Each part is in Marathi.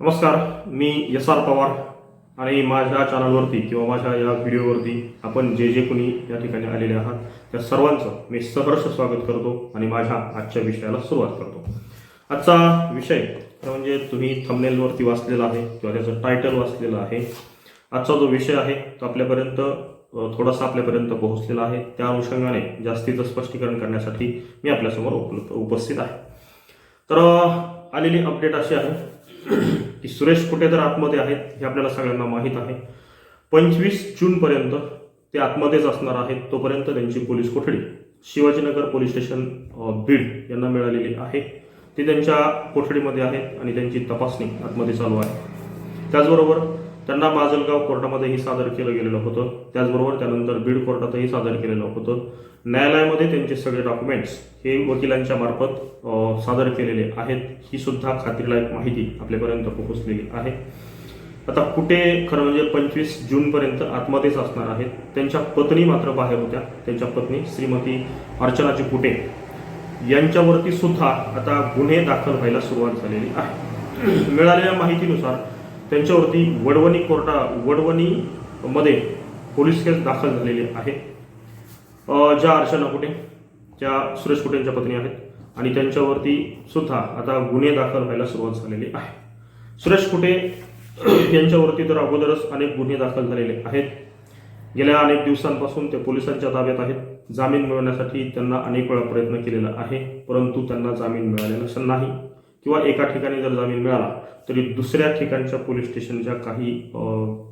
नमस्कार मी एस आर पवार आणि माझ्या चॅनलवरती किंवा माझ्या या व्हिडिओवरती आपण जे जे कोणी या ठिकाणी आलेले आहात त्या सर्वांचं मी सहर्ष स्वागत करतो आणि माझ्या आजच्या विषयाला सुरुवात करतो. आजचा विषय म्हणजे तुम्ही थंबनेलवरती वाचलेला आहे किंवा त्याचं टायटल वाचलेलं आहे. आजचा जो विषय आहे तो आपल्यापर्यंत थोडासा आपल्यापर्यंत पोहोचलेला आहे. त्या अनुषंगाने जास्तीचं स्पष्टीकरण करण्यासाठी मी आपल्यासमोर उपलब्ध उपस्थित आहे. तर आलेली अपडेट अशी आहे की सुरेश कुठे तर आतमध्ये आहेत हे आपल्याला सगळ्यांना माहीत आहे. पंचवीस जूनपर्यंत ते आतमध्येच असणार आहेत तोपर्यंत त्यांची पोलीस कोठडी. शिवाजीनगर पोलीस स्टेशन बीड यांना मिळालेली आहे. ते त्यांच्या कोठडीमध्ये आहेत आणि त्यांची तपासणी आतमध्ये चालू आहे. त्याचबरोबर त्यांना माजलगाव कोर्टामध्येही सादर केलं गेलेलं होतं. त्याचबरोबर त्यानंतर बीड कोर्टातही सादर केलेलं होतं. न्यायालयामध्ये त्यांचे सगळे डॉक्युमेंट्स हे वकिलांच्या मार्फत सादर केलेले आहेत. ही सुद्धा खात्रीलायक माहिती आपल्यापर्यंत पोहोचलेली आहे. आता कुठे खरं म्हणजे पंचवीस जूनपर्यंत आतमध्येच असणार आहेत. त्यांच्या पत्नी मात्र बाहेर होत्या. त्यांच्या पत्नी श्रीमती अर्चनाची कुटे यांच्यावरती सुद्धा आता गुन्हे दाखल व्हायला सुरुवात झालेली आहे. मिळालेल्या माहितीनुसार त्यांच्यावरती वडवणी कोर्टा वडवणीमध्ये पोलीस केस दाखल झालेली आहे ज्या अर्चना कुटे ज्या सुरेश कुटे यांच्या पत्नी आहेत आणि त्यांच्यावरती सुद्धा आता गुन्हे दाखल व्हायला सुरुवात झालेली आहे. सुरेश कुटे यांच्यावरती तर अगोदरच अनेक गुन्हे दाखल झालेले आहेत. गेल्या अनेक दिवसांपासून ते पोलिसांच्या ताब्यात आहेत. जामीन मिळवण्यासाठी त्यांना अनेक वेळा प्रयत्न केलेला आहे परंतु त्यांना जामीन मिळालेला नाही. किंवा एका ठिकाणी जर जामीन मिळाला तरी दुसऱ्या ठिकाणच्या पोलीस स्टेशनच्या काही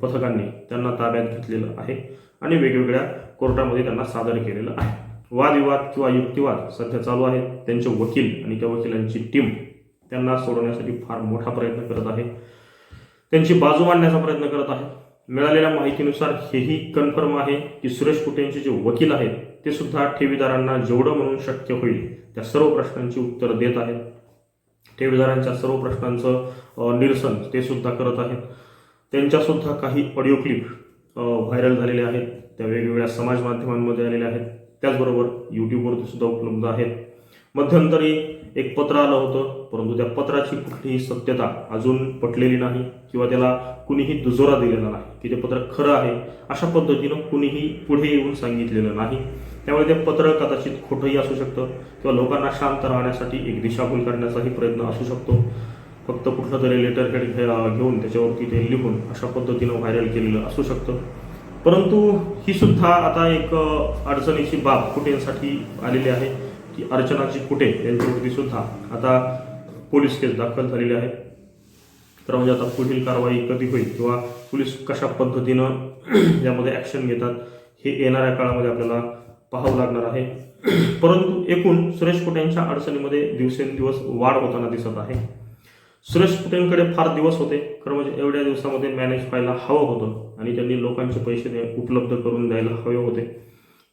पथकांनी त्यांना ताब्यात घेतलेलं आहे आणि वेगवेगळ्या कोर्टामध्ये त्यांना सादर केलेलं आहे. वादविवाद किंवा युक्तिवाद सध्या चालू आहेत त्यांचे वकील आणि त्या वकिलांची टीम त्यांना सोडवण्यासाठी फार मोठा प्रयत्न करत आहे. त्यांची बाजू मांडण्याचा प्रयत्न करत आहे. मिळालेल्या माहितीनुसार हेही कन्फर्म आहे की सुरेश कुटेंचे जे वकील आहेत ते सुद्धा ठेवीदारांना जेवढं म्हणून शक्य होईल त्या सर्व प्रश्नांची उत्तरं देत आहेत. ठेवीदारांच्या सर्व प्रश्नांचं निरसन ते सुद्धा करत आहेत. त्यांच्यासुद्धा काही ऑडिओ क्लिप व्हायरल झालेल्या आहेत. त्या वेगवेगळ्या समाज माध्यमांमध्ये आलेल्या आहेत. त्याचबरोबर यूट्यूबवरती सुद्धा उपलब्ध आहेत. मध्यंतरी एक पत्र आलं होतं परंतु त्या पत्राची कुठलीही सत्यता अजून पटलेली नाही किंवा त्याला कुणीही दुजोरा दिलेला नाही की ते पत्र खरं आहे अशा पद्धतीनं कुणीही पुढे येऊन सांगितलेलं नाही. त्यामुळे ते पत्र कदाचित खोटंही असू शकतं किंवा लोकांना शांत राहण्यासाठी एक दिशाभूल करण्याचाही प्रयत्न असू शकतो. फक्त कुठलं तरी लेटर हेड घेऊन त्याच्यावरती ते लिहून अशा पद्धतीनं व्हायरल केलेलं असू शकतं. परंतु ही सुद्धा आता एक अडचणीची बाब कुटेंसाठी आलेली आहे? की अर्चनाची कुटे यांच्यावरती सुद्धा आता पोलीस केस दाखल झालेली आहे. तर म्हणजे आता पुढील कारवाई कधी होईल किंवा पोलीस कशा पद्धतीनं यामध्ये ॲक्शन घेतात हे येणाऱ्या काळामध्ये आपल्याला पाहावं लागणार आहे. परंतु एकूण सुरेश कुटे यांच्या अडचणीमध्ये दिवसेंदिवस वाढ होताना दिसत आहे. सुरेश कुटेंकडे फार दिवस होते. खरं म्हणजे एवढ्या दिवसामध्ये मॅनेज व्हायला हवं होतं आणि त्यांनी लोकांचे पैसे दे- उपलब्ध करून द्यायला हवे होते.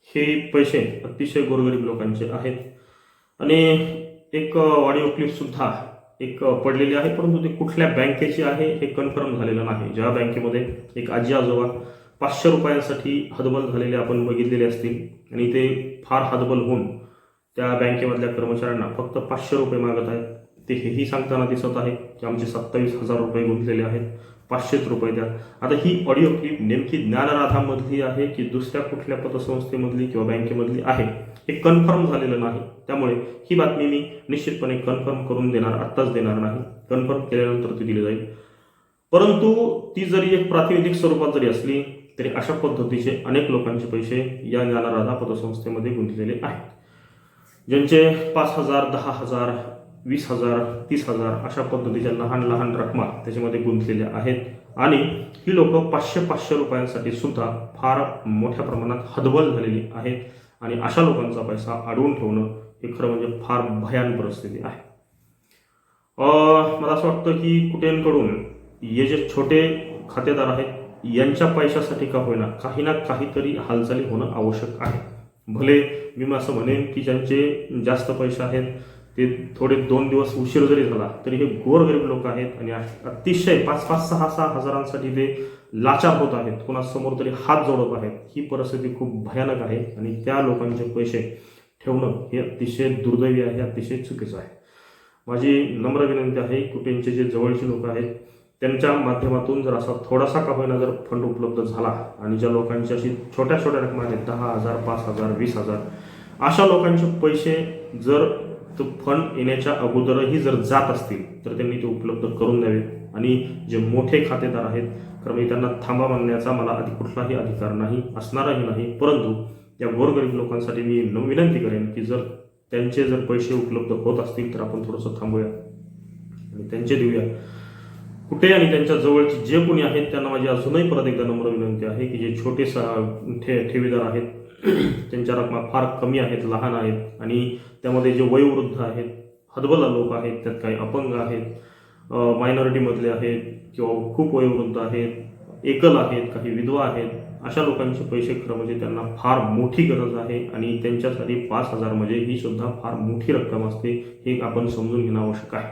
हे पैसे अतिशय गोरगरीब लोकांचे आहेत. आणि एक ऑडिओ क्लिपसुद्धा एक पडलेली आहे. परंतु ती कुठल्या बँकेची आहे हे कन्फर्म झालेलं नाही. ज्या बँकेमध्ये एक आजी आजोबा पाचशे रुपयांसाठी हदबल झालेले आपण बघितलेले असतील. आणि ते फार हतबल होऊन त्या बँकेमधल्या कर्मचाऱ्यांना फक्त पाचशे रुपये मागत आहेत. ते हेही सांगताना दिसत आहे की आमचे सत्तावीस हजार रुपये गुंतलेले आहेत. पाचशेच रुपये द्या. आता ही ऑडिओ क्लिप नेमकी ज्ञानराधामधली आहे की दुसऱ्या कुठल्या पतसंस्थेमधली किंवा बँकेमधली आहे? हे कन्फर्म झालेलं नाही. त्यामुळे ही बातमी मी निश्चितपणे कन्फर्म करून देणार आत्ताच देणार नाही. कन्फर्म केल्यानंतर ती दिली जाईल. परंतु ती जरी एक प्रातिनिधिक स्वरूपात जरी असली तरी अशा पद्धतीचे अनेक लोकांचे पैसे या ज्ञानराधा पतसंस्थेमध्ये गुंतलेले आहेत. ज्यांचे पाच हजार दहा हजार वीस हजार तीस हजार अशा पद्धतीच्या लहान लहान रकमा त्याच्यामध्ये गुंतलेल्या आहेत. आणि ही लोक पाचशे पाचशे रुपयांसाठी सुद्धा फार मोठ्या प्रमाणात हदबल झालेली आहेत. आणि अशा लोकांचा पैसा अडवून ठेवणं हे खरं म्हणजे फार भयान परिस्थिती आहे. मला असं वाटतं की कुठेंकडून हे जे छोटे खातेदार आहेत यांच्या पैशासाठी का होईना काही ना काहीतरी हालचाली होणं आवश्यक आहे. भले मी असं म्हणेन की ज्यांचे जास्त पैसे आहेत ते थोडे दोन दिवस उशीर जरी झाला तरी हे गोरगरीब लोक आहेत आणि अतिशय पाच पाच सहा सहा हजारांसाठी ते लाचार होत आहेत. कोणासमोर तरी हात जोडत आहेत. ही परिस्थिती खूप भयानक आहे आणि त्या लोकांचे पैसे ठेवणं हे अतिशय दुर्दैवी आहे अतिशय चुकीचं आहे. माझी नम्र विनंती आहे कुटेंचे जे जवळचे लोक आहेत त्यांच्या माध्यमातून जर असा थोडासा का होईना जर फंड उपलब्ध झाला आणि ज्या लोकांची अशी छोट्या छोट्या रकमा आहेत दहा हजार पाच हजार वीस हजार अशा लोकांचे पैसे जर तो फंड येण्याच्या अगोदरही जर जात असतील तर त्यांनी ते उपलब्ध करून द्यावे. आणि जे मोठे खातेदार आहेत कारण मी त्यांना थांबा मागण्याचा मला आधी कुठलाही अधिकार नाही असणारही नाही परंतु त्या गोरगरीब लोकांसाठी मी विनंती करेन की जर त्यांचे जर पैसे उपलब्ध होत असतील तर आपण थोडंसं थांबूया आणि त्यांचे देऊया. कुठे आणि त्यांच्या जवळचे जे कोणी आहेत त्यांना माझी अजूनही परत एकदा नम्र विनंती आहे की जे छोटे सा- ठे ठेवीदार आहेत त्यांच्या रकमा फार कमी आहेत लहान आहेत आणि त्यामध्ये जे वयोवृद्ध आहेत हदबला लोक आहेत त्यात काही अपंग आहेत मायनॉरिटीमधले आहेत किंवा खूप वयोवृद्ध आहेत एकल आहेत काही विधवा आहेत अशा लोकांचे पैसे खरं म्हणजे त्यांना फार मोठी गरज आहे आणि त्यांच्यासाठी पाच हजार म्हणजे ही सुद्धा फार मोठी रक्कम असते हे आपण समजून घेणं आवश्यक आहे.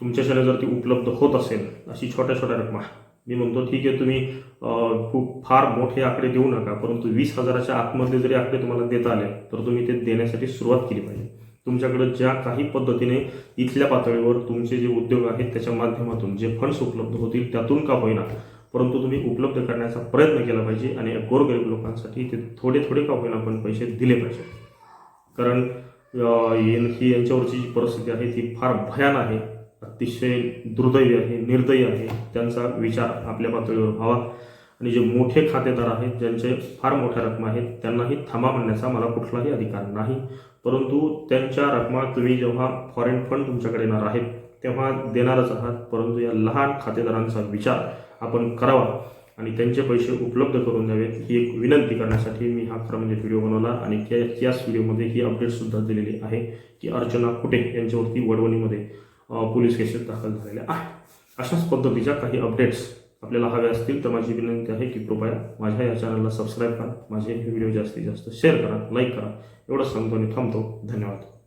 तुमच्याकडे जर ती उपलब्ध होत असेल अशी छोट्या छोट्या रकमा. मी म्हणतो ठीक आहे तुम्ही खूप फार मोठे आकडे देऊ नका परंतु वीस हजाराच्या आतमधले जरी आकडे तुम्हाला देता आले तर तुम्ही ते देण्यासाठी सुरुवात केली पाहिजे. तुमच्याकडे ज्या काही पद्धतीने इथल्या पातळीवर तुमचे जे उद्योग आहेत त्याच्या माध्यमातून जे फंड्स उपलब्ध होतील त्यातून का होईना परंतु तुम्ही उपलब्ध करण्याचा प्रयत्न केला पाहिजे आणि गोरगरीब लोकांसाठी ते थोडे थोडे का होईना पण पैसे दिले पाहिजे. कारण ही यांच्यावरची जी परिस्थिती आहे ती फार भयान आहे. अतिशय दुर्दैवी आहे निर्दयी आहे त्यांचा विचार आपल्या पातळीवर व्हावा. आणि जे मोठे खातेदार आहेत ज्यांचे फार मोठ्या रकमा आहेत त्यांनाही थांबा म्हणण्याचा मला कुठलाही अधिकार नाही. परंतु त्यांच्या रकमा तुम्ही जेव्हा फॉरेन फंड तुमच्याकडे येणार आहेत तेव्हा देणारच आहात. परंतु या लहान खातेदारांचा विचार आपण करावा आणि त्यांचे पैसे उपलब्ध करून द्यावेत ही एक विनंती करण्यासाठी मी हा खरं म्हणजे व्हिडिओ बनवला आणि त्या याच व्हिडिओमध्ये ही अपडेटसुद्धा दिलेली आहे की अर्चना कुटे यांच्यावरती वडवणीमध्ये पोलीस केसेस दाखल झालेल्या आहे अशाच पद्धतीच्या काही अपडेट्स आपल्याला हव्या असतील तर माझी विनंती आहे की कृपया माझ्या या चॅनलला सबस्क्राईब करा. माझे हे व्हिडिओ जास्तीत जास्त शेअर करा लाईक करा. एवढंच सांगतो आणि थांबतो. धन्यवाद.